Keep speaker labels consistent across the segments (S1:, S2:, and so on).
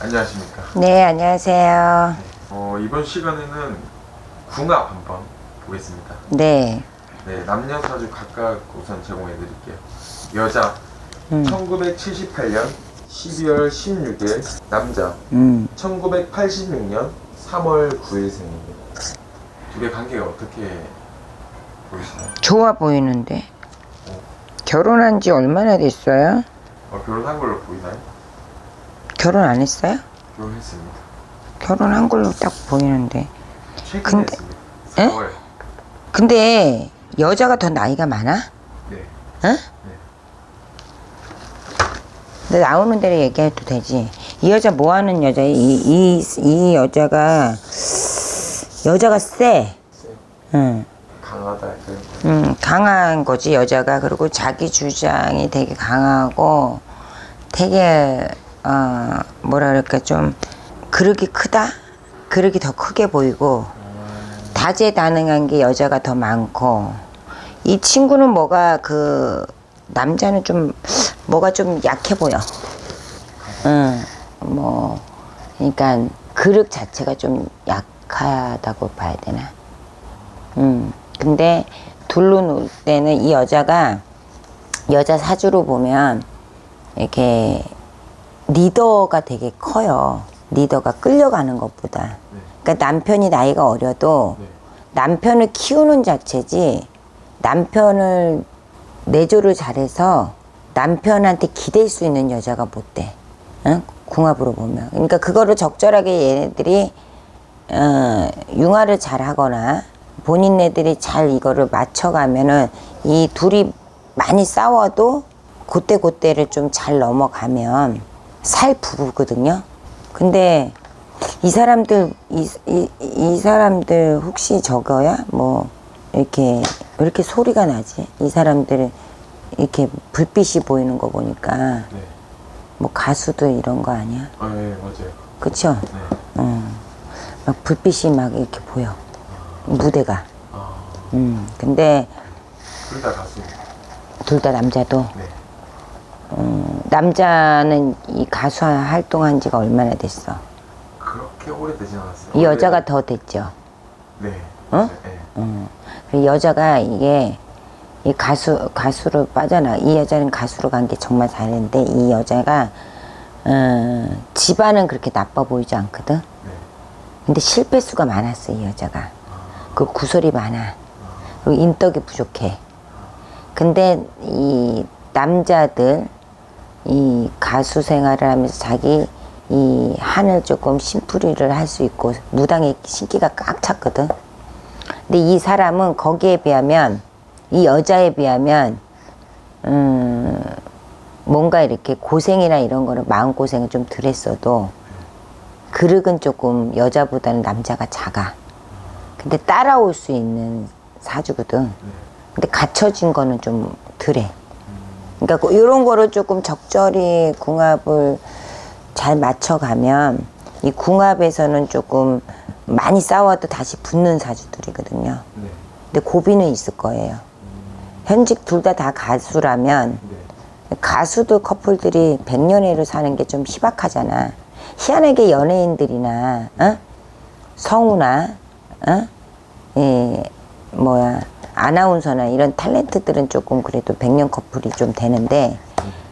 S1: 안녕하십니까.
S2: 네, 안녕하세요.
S1: 어, 이번 시간에는 궁합 한번 보겠습니다.
S2: 네.
S1: 네, 남녀 사주 각각 우선 제공해 드릴게요. 여자
S2: 음.
S1: 1978년 12월 16일, 남자
S2: 음.
S1: 1986년 3월 9일 생입니다. 두 개 관계가 어떻게 보이시나요?
S2: 좋아 보이는데. 결혼한 지 얼마나 됐어요?
S1: 어, 결혼한 걸로 보이나요?
S2: 결혼 안 했어요?
S1: 결혼했습니다.
S2: 결혼한 걸로 딱 보이는데.
S1: 최근에
S2: 근데-
S1: 했습니다.
S2: 에?
S1: 4월.
S2: 근데 여자가 더 나이가 많아?
S1: 네.
S2: 응? 근데 나오는 대로 얘기해도 되지. 이 여자 뭐 하는 여자야? 이, 이, 이 여자가, 여자가 세.
S1: 세.
S2: 응.
S1: 강하다?
S2: 음, 강한 거지, 여자가. 그리고 자기 주장이 되게 강하고, 되게, 어, 뭐라 그럴까, 좀, 그릇이 크다? 그릇이 더 크게 보이고, 다재다능한 게 여자가 더 많고, 이 친구는 뭐가 그, 남자는 좀, 뭐가 좀 약해 보여. 응, 뭐, 그러니까, 그릇 자체가 좀 약하다고 봐야 되나? 음, 근데 둘로 놀 때는 이 여자가 여자 사주로 보면 이렇게 리더가 되게 커요. 리더가 끌려가는 것보다.
S1: 네.
S2: 그러니까 남편이 나이가 어려도
S1: 네.
S2: 남편을 키우는 자체지 남편을 내조를 잘해서 남편한테 기댈 수 있는 여자가 못 돼. 응? 궁합으로 보면. 그러니까 그거를 적절하게 얘네들이 어, 융화를 잘 하거나 본인네들이 잘 이거를 맞춰가면은 이 둘이 많이 싸워도 그때 그때를 좀 잘 넘어가면 살 부부거든요. 근데 이 사람들 이, 이, 이 사람들 혹시 저거야? 뭐 이렇게 왜 이렇게 소리가 나지? 이 사람들 이렇게 불빛이 보이는 거 보니까
S1: 네.
S2: 뭐 가수도 이런 거 아니야?
S1: 아, 네, 맞아요.
S2: 그쵸?
S1: 네.
S2: 어. 막 불빛이 막 이렇게 보여. 무대가.
S1: 아,
S2: 음. 근데
S1: 둘 다 가수.
S2: 둘 다 남자도
S1: 네.
S2: 음, 남자는 이 가수 활동한 지가 얼마나 됐어?
S1: 그렇게 오래되진 않았어요.
S2: 이 여자가 더 됐죠.
S1: 네.
S2: 어?
S1: 네.
S2: 음. 그리고 여자가 이게 이 가수 가수로 빠져나 이 여자는 가수로 간 게 정말 잘했는데 이 여자가 어, 집안은 그렇게 나빠 보이지 않거든.
S1: 네.
S2: 근데 실패 수가 많았어 이 여자가. 그 구설이 많아. 그리고 인덕이 부족해. 근데 이 남자들 이 가수 생활을 하면서 자기 이 한을 조금 심풀이를 할 수 있고 무당의 신기가 꽉 찼거든. 근데 이 사람은 거기에 비하면 이 여자에 비하면 음 뭔가 이렇게 고생이나 이런 거는 마음 고생을 좀 덜 했어도 그릇은 조금 여자보다는 남자가 작아. 근데 따라올 수 있는 사주거든.
S1: 네.
S2: 근데 갖춰진 거는 좀 덜해. 그러니까 이런 거를 조금 적절히 궁합을 잘 맞춰가면 이 궁합에서는 조금 많이 싸워도 다시 붙는 사주들이거든요.
S1: 네.
S2: 근데 고비는 있을 거예요. 현직 둘다다 가수라면
S1: 네.
S2: 가수들 커플들이 백년회를 사는 게 좀 희박하잖아. 희한하게 연예인들이나 어? 성우나 어? 예, 뭐야 아나운서나 이런 탤런트들은 조금 그래도 백년 커플이 좀 되는데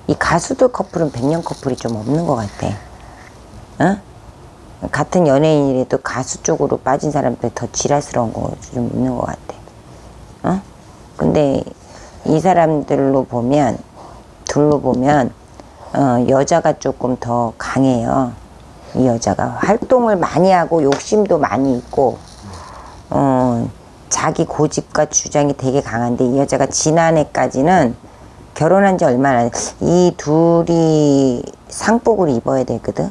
S2: 이 가수들 커플은 백년 커플이 좀 없는 것 같아. 어? 같은 연예인이라도 가수 쪽으로 빠진 사람들 더 지랄스러운 거 좀 있는 것 같아. 어? 근데 이 사람들로 보면 둘로 보면 어, 여자가 조금 더 강해요. 이 여자가 활동을 많이 하고 욕심도 많이 있고 어, 자기 고집과 주장이 되게 강한데 이 여자가 지난해까지는 결혼한 지 얼마나 안- 이 둘이 상복을 입어야 되거든.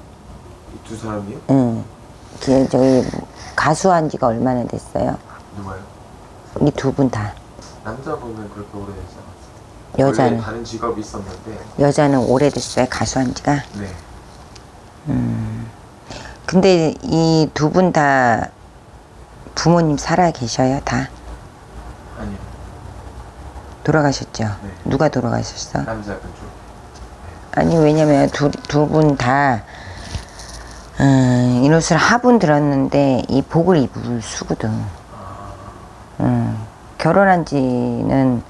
S1: 이두 사람이요?
S2: 응. 그 저기 가수한 지가 얼마나 됐어요?
S1: 누가요?
S2: 이 두 분 다.
S1: 남자분은 그렇게 오래되지 않았어요.
S2: 여자는
S1: 다른 직업이 있었는데,
S2: 여자는 오래됐어요 가수한 지가.
S1: 네.
S2: 근데 이 두 분 다 부모님 살아 계셔요 다
S1: 아니요.
S2: 돌아가셨죠.
S1: 네.
S2: 누가 돌아가셨어?
S1: 남자분 쪽.
S2: 아니 왜냐면 두 분 다 음, 이 옷을 하분 들었는데 이 복을 입을 수거든. 음, 결혼한 지는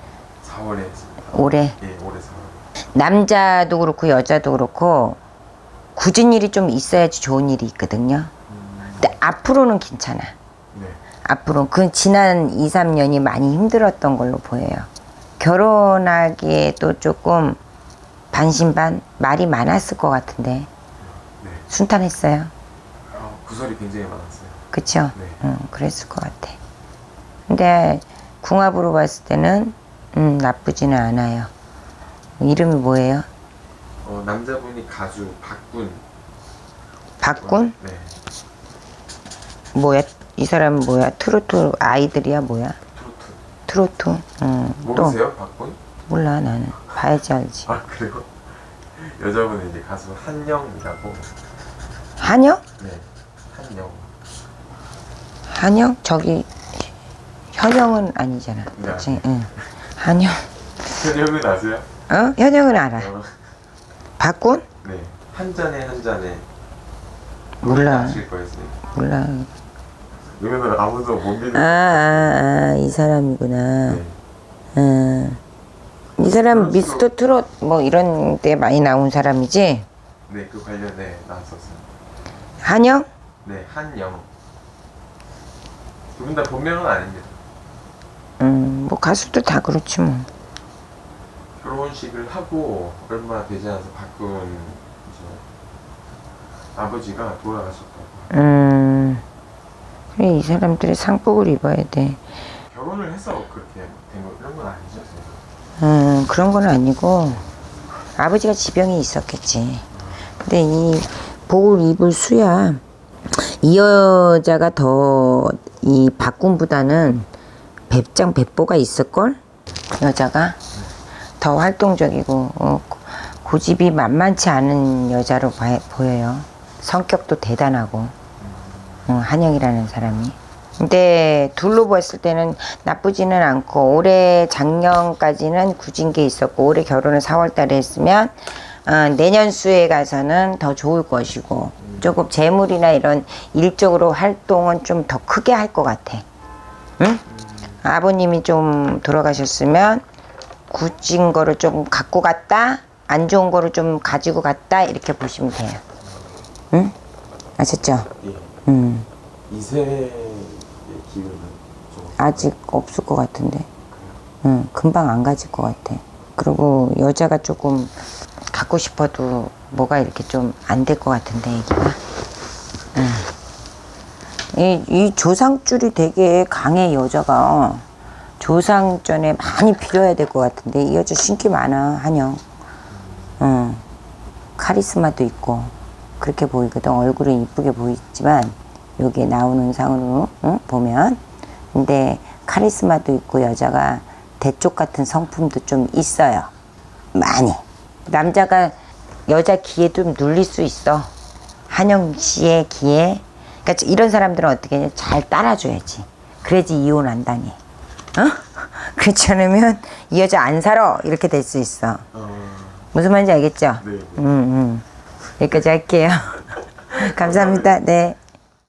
S1: 4월에 했습니다.
S2: 올해
S1: 예, 올해 4월.
S2: 남자도 그렇고 여자도 그렇고 굳은 일이 좀 있어야지 좋은 일이 있거든요. 근데 앞으로는 괜찮아.
S1: 네.
S2: 앞으로 그 지난 2, 3년이 많이 힘들었던 걸로 보여요. 결혼하기에도 조금 반신반 말이 많았을 것 같은데
S1: 네.
S2: 순탄했어요.
S1: 아, 구설이 굉장히 많았어요.
S2: 그쵸?
S1: 네.
S2: 응, 그랬을 것 같아. 근데 궁합으로 봤을 때는 음, 나쁘지는 않아요. 이름이 뭐예요?
S1: 어, 남자분이 가수 박군.
S2: 박군?
S1: 네.
S2: 뭐야? 이 사람은 뭐야? 트로트 아이들이야 뭐야?
S1: 트로트.
S2: 트로트? 응, 또
S1: 모르세요? 박군?
S2: 몰라 나는 봐야지 알지.
S1: 아, 그래요? 여자분은 이제 가수 한영이라고.
S2: 한영?
S1: 네. 한영.
S2: 한영? 저기 현영은 아니잖아.
S1: 네.
S2: 그치? 응. 한영.
S1: 현영은 아세요?
S2: 어? 현영은 알아.
S1: 어,
S2: 박군?
S1: 네. 한 잔에 한 잔에.
S2: 몰라.
S1: 아실 거예요, 선생님.
S2: 몰라.
S1: 이거는 아무도 못 믿는.
S2: 아, 아, 아, 이 사람이구나.
S1: 네.
S2: 음. 이 사람 미스터 트롯 뭐 이런 데 많이 나온 사람이지?
S1: 네, 그 관련에 나왔었어요.
S2: 한영?
S1: 네, 한영. 두 분 다 본명은 아닙니다.
S2: 음, 뭐 가수도 다 그렇지 뭐.
S1: 결혼식을 하고 얼마 되지 않아서 박군 이제 아버지가 돌아가셨다고.
S2: 음, 그래, 이 사람들이 상복을 입어야 돼.
S1: 결혼을 해서 그렇게 된거 이런 건 아니죠?
S2: 음, 그런 건 아니고, 아버지가 지병이 있었겠지. 근데 이 복을 입을 수야, 이 여자가 더, 이 박군보다는 백장 백보가 있을걸? 여자가 더 활동적이고, 어, 고- 고집이 만만치 않은 여자로 봐- 보여요. 성격도 대단하고, 어, 한영이라는 사람이. 근데 봤을 때는 나쁘지는 않고 올해 작년까지는 굳은 게 있었고 올해 결혼을 4월 달에 했으면 어, 내년 수에 가서는 더 좋을 것이고 조금 재물이나 이런 일적으로 활동은 좀 더 크게 할 것 같아. 응? 아버님이 좀 돌아가셨으면 굳은 거를 좀 갖고 갔다 안 좋은 거를 좀 가지고 갔다 이렇게 보시면 돼요. 응? 아셨죠?
S1: 예.
S2: 음.
S1: 이세의 기운은 좀
S2: 아직 없을 것 같은데. 응, 금방 안 가질 것 같아. 그리고 여자가 조금 갖고 싶어도 뭐가 이렇게 좀 안 될 것 같은데, 얘기가. 응. 이, 이 조상줄이 되게 강해, 여자가. 조상전에 많이 빌어야 될 것 같은데, 이 여자 신기 많아, 한영. 응. 카리스마도 있고, 그렇게 보이거든. 얼굴은 이쁘게 보이지만, 여기 나오는 상으로, 응? 보면. 근데 카리스마도 있고 여자가 대쪽 같은 성품도 좀 있어요. 많이. 남자가 여자 기에 좀 눌릴 수 있어. 한영 씨의 기에. 그러니까 이런 사람들은 어떻게 해? 잘 따라줘야지. 그래야지 이혼 안 당해. 어? 그렇지 않으면 이 여자 안 살아. 이렇게 될 수 있어.
S1: 어,
S2: 무슨 말인지 알겠죠?
S1: 네. 네.
S2: 음, 음. 여기까지 할게요. 감사합니다. 네.